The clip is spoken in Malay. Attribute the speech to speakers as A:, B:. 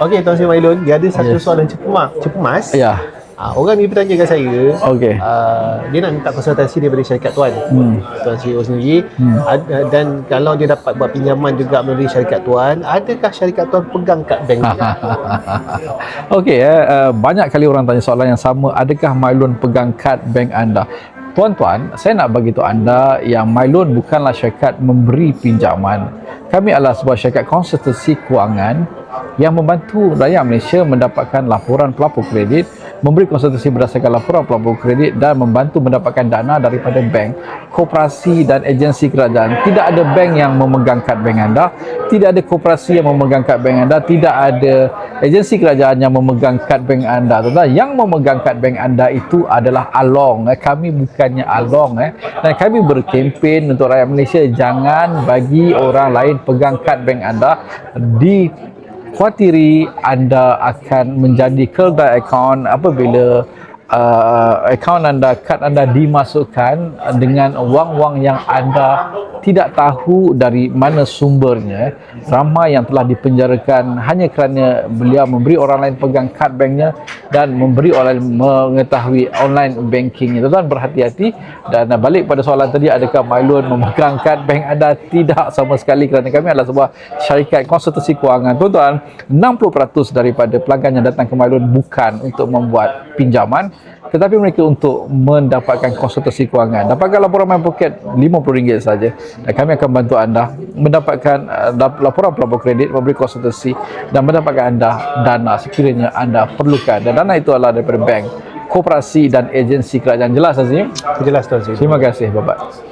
A: Okey Tuan Sri Mailun, dia ada satu
B: Yes.
A: soalan cepumas. cepumas.
B: Ya.
A: Ah, orang ni bertanya kat saya,
B: Okey.
A: uh, dia nak minta konsultasi daripada syarikat tuan.
B: Hmm.
A: Tuan CEO sendiri
B: Hmm.
A: Uh, dan kalau dia dapat buat pinjaman juga melalui syarikat tuan, adakah syarikat tuan pegang kad bank dia?
B: Okey, eh, uh, banyak kali orang tanya soalan yang sama, adakah Mylon pegang kad bank anda? Tuan-tuan, saya nak bagi tahu anda yang Mylon bukanlah syarikat memberi pinjaman. Kami adalah sebuah syarikat konsultasi kewangan yang membantu rakyat Malaysia mendapatkan laporan pelapor kredit, memberi konsultasi berdasarkan laporan pelapor kredit dan membantu mendapatkan dana daripada bank, koperasi dan agensi kerajaan. Tidak ada bank yang memegang kad bank anda, tidak ada koperasi yang memegang kad bank anda, tidak ada agensi kerajaan yang memegang kad bank anda. Tuan-tuan, yang memegang kad bank anda itu adalah Along. Eh. Kami bukannya Along eh. Dan kami berkempen untuk rakyat Malaysia jangan bagi orang lain pegang kad bank anda di khawatiri anda akan menjadi keldai akaun apabila uh, akaun anda, kad anda dimasukkan dengan wang-wang yang anda tidak tahu dari mana sumbernya. Ramai yang telah dipenjarakan hanya kerana beliau memberi orang lain pegang kad banknya dan memberi orang lain mengetahui online bankingnya. Tuan-tuan berhati-hati dan balik pada soalan tadi adakah Mylon memegang kad bank anda? Tidak sama sekali kerana kami adalah sebuah syarikat konsultasi kewangan. Tuan-tuan, 60% daripada pelanggan yang datang ke Mylon bukan untuk membuat pinjaman tetapi mereka untuk mendapatkan konsultasi kewangan. Dapatkan laporan My Pocket RM50 saja dan kami akan bantu anda mendapatkan uh, lap- laporan pelapor kredit, memberi konsultasi dan mendapatkan anda dana sekiranya anda perlukan. Dan dana itu adalah daripada bank, koperasi dan agensi kerajaan. Jelas Azim?
A: Jelas Tuan Sri.
B: Terima kasih Bapak.